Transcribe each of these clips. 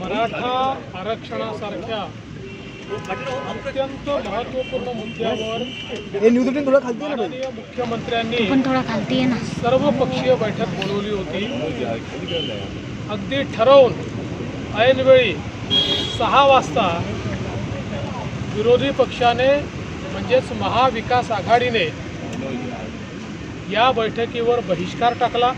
मराठा आरक्षणासारख्या अत्यंत महत्त्वपूर्ण मुद्द्यावर हे न्यूज एटीन थोडं खालती आहे ना माननीय मुख्यमंत्र्यांनी पण थोडा खालती आहे ना. सर्वपक्षीय बैठक बोलवली होती. अगदी ठरवून ऐनवेळी सहा वाजता विरोधी पक्षाने म्हणजेच महाविकास आघाडीने या बैठकीवर बहिष्कार टाकला.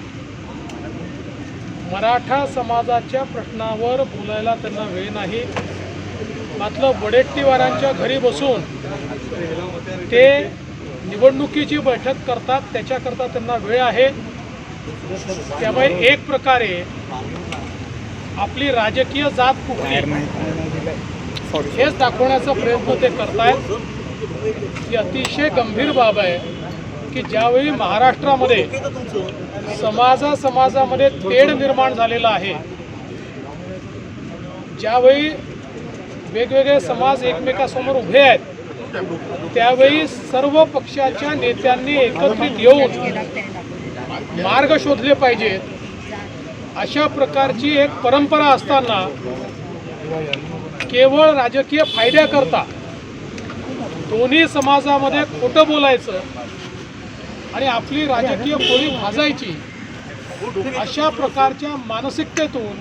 मराठा समाजाच्या प्रश्नावर बोलायला त्यांना वेळ नाही. मात्र वडेट्टीवारांच्या घरी बसून ते निवडणुकीची बैठक करतात त्याच्याकरता त्यांना वेळ आहे. त्यामुळे एक प्रकारे आपली राजकीय जात कुठली हेच दाखवण्याचा प्रयत्न ते करतायत. ही अतिशय गंभीर बाब आहे की ज्यावेळी महाराष्ट्रामध्ये समाजा समाजामध्ये तेढ निर्माण झालेला आहे ज्यावेळी वेगवेगळे समाज एकमेकासमोर उभे आहेत त्यावेळी सर्व पक्षाच्या नेत्यांनी एकत्रित येऊन मार्ग शोधले पाहिजेत. अशा प्रकारची एक परंपरा असताना केवळ राजकीय फायद्याकरता दोन्ही समाजामध्ये खोटं बोलायचं आणि आपली राजकीय बोली भाजायची अशा प्रकारच्या मानसिकतेतून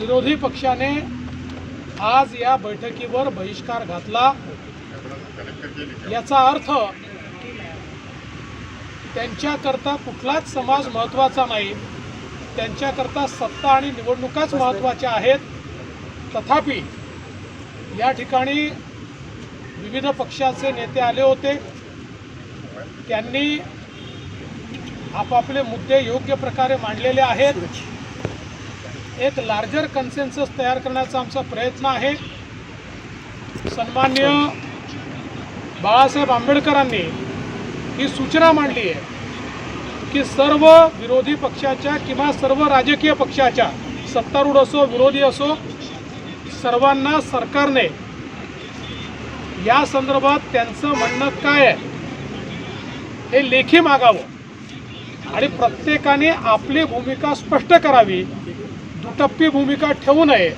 विरोधी पक्षाने आज या बैठकीवर बहिष्कार घातला. याचा अर्थ त्यांच्याकरता कुठलाच समाज महत्त्वाचा नाही. त्यांच्याकरता सत्ता आणि निवडणुकाच महत्त्वाच्या आहेत. तथापि या ठिकाणी विविध पक्षाचे नेते आले होते. त्यांनी आपापले मुद्दे योग्य प्रकारे मांडलेले आहेत. एक लार्जर कन्सेन्सस तयार करण्याचा आमचा प्रयत्न आहे. सन्मान्य बाळासाहेब आंबेडकरांनी ही सूचना मांडली आहे की सर्व विरोधी पक्षाच्या किंवा सर्व राजकीय पक्षाच्या सत्तारूढ असो विरोधी असो सर्वांना सरकारने या संदर्भात त्यांचं म्हणणं काय आहे? हे लेखी मागावं. आणि प्रत्येकाने आपली भूमिका स्पष्ट करावी दुटप्पी भूमिका ठेवू नये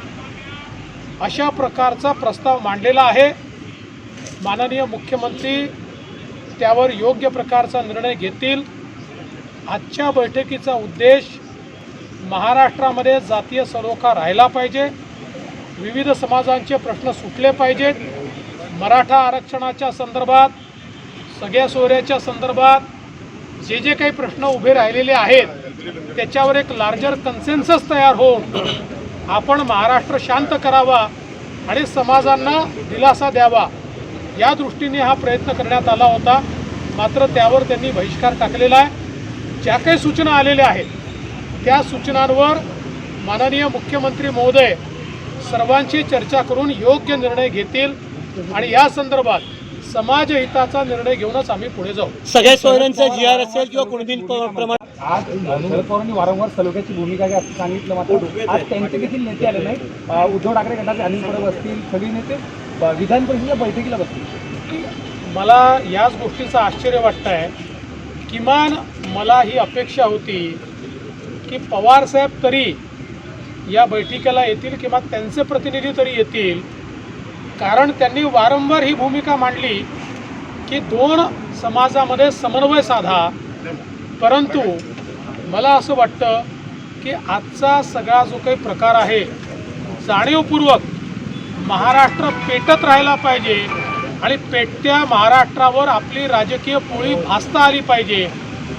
अशा प्रकारचा प्रस्ताव मांडलेला आहे. माननीय मुख्यमंत्री त्यावर योग्य प्रकारचा निर्णय घेतील. आजच्या बैठकीचा उद्देश महाराष्ट्रामध्ये जातीय सलोखा राहिला पाहिजे. विविध समाजांचे प्रश्न सुटले पाहिजेत. मराठा आरक्षणाच्या संदर्भात सगळ्या सोयऱ्याच्या संदर्भात जे जे काही प्रश्न उभे राहिलेले आहेत त्याच्यावर एक लार्जर कन्सेन्सस तयार होऊन आपण महाराष्ट्र शांत करावा आणि समाजांना दिलासा द्यावा या दृष्टीने हा प्रयत्न करण्यात आला होता. मात्र त्यावर त्यांनी बहिष्कार टाकलेला आहे. ज्या काही सूचना आलेल्या आहेत त्या सूचनांवर माननीय मुख्यमंत्री महोदय सर्वांची चर्चा करून योग्य निर्णय घेतील आणि या संदर्भात समाजहिताचा निर्णय घेऊनच आम्ही पुढे जाऊ. सगळ्या सोयऱ्यांचा जी आर असेल किंवा कुणबी प्रमाण आज शरद पवारांनी वारंवार सलोख्याची भूमिका घ्या असं सांगितलं मात्र आज त्यांचे देखील नेते आले नाही उद्धव ठाकरे गटाचे अनिल परब असतील सगळे नेते विधान परिषदेच्या बैठकीला बसतील. मला याच गोष्टीचं आश्चर्य वाटतं आहे किमान मला ही अपेक्षा होती की पवारसाहेब तरी या बैठकीला येतील किंवा त्यांचे प्रतिनिधी तरी येतील कारण त्यांनी वारंवार ही भूमिका मांडली की दोन समाजामध्ये समन्वय साधा. परंतु मला असं वाटतं की आजचा सगळा जो काही प्रकार आहे जाणीवपूर्वक महाराष्ट्र पेटत राहायला पाहिजे आणि पेटत्या महाराष्ट्रावर आपली राजकीय पोळी भासता आली पाहिजे.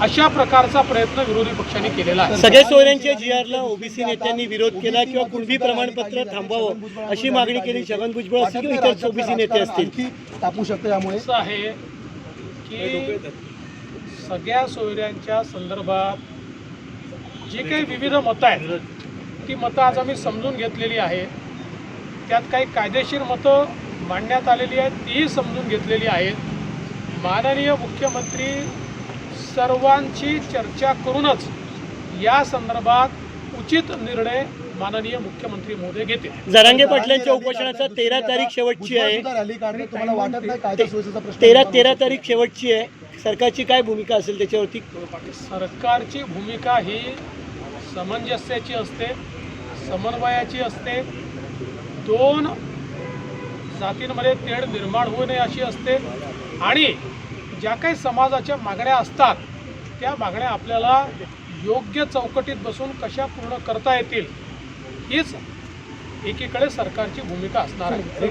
अशा प्रकारचा प्रयत्न विरोधी पक्षांनी केलेला आहे. सगळ्या सोयऱ्यांच्या जी आरला ओबीसी नेत्यांनी विरोध केला किंवा कुणबी प्रमाणपत्र थांबवावं अशी मागणी केली. छगन भुजबळ असतील किंवा इतर ओबीसी नेते असतील. तापू शकतं यामुळे. असं आहे की सगळ्या सोयऱ्यांच्या संदर्भात जी काही विविध मतं आहेत ती मतं आज आम्ही समजून घेतलेली आहे त्यात काही कायदेशीर मतं मांडण्यात आलेली आहेत तीही समजून घेतलेली आहेत. माननीय मुख्यमंत्री सर्वांची चर्चा करूनच या संदर्भात उचित निर्णय माननीय मुख्यमंत्री महोदय घेतील. जरांगे पाटलांच्या उपोषणाचा तेरा तारीख शेवटची आहे. तेरा तेरा तारीख शेवटची आहे. सरकारची काय भूमिका असेल त्याच्यावरती? सरकारची भूमिका ही सामंजस्याची असते समन्वयाची असते. दोन जातींमध्ये तेढ निर्माण होऊ नये अशी असते. आणि ज्या काही समाजाच्या मागण्या असतात त्या मागण्या आपल्याला योग्य चौकटीत बसून कशा पूर्ण करता येतील हीच एकीकडे सरकारची भूमिका असणार आहे.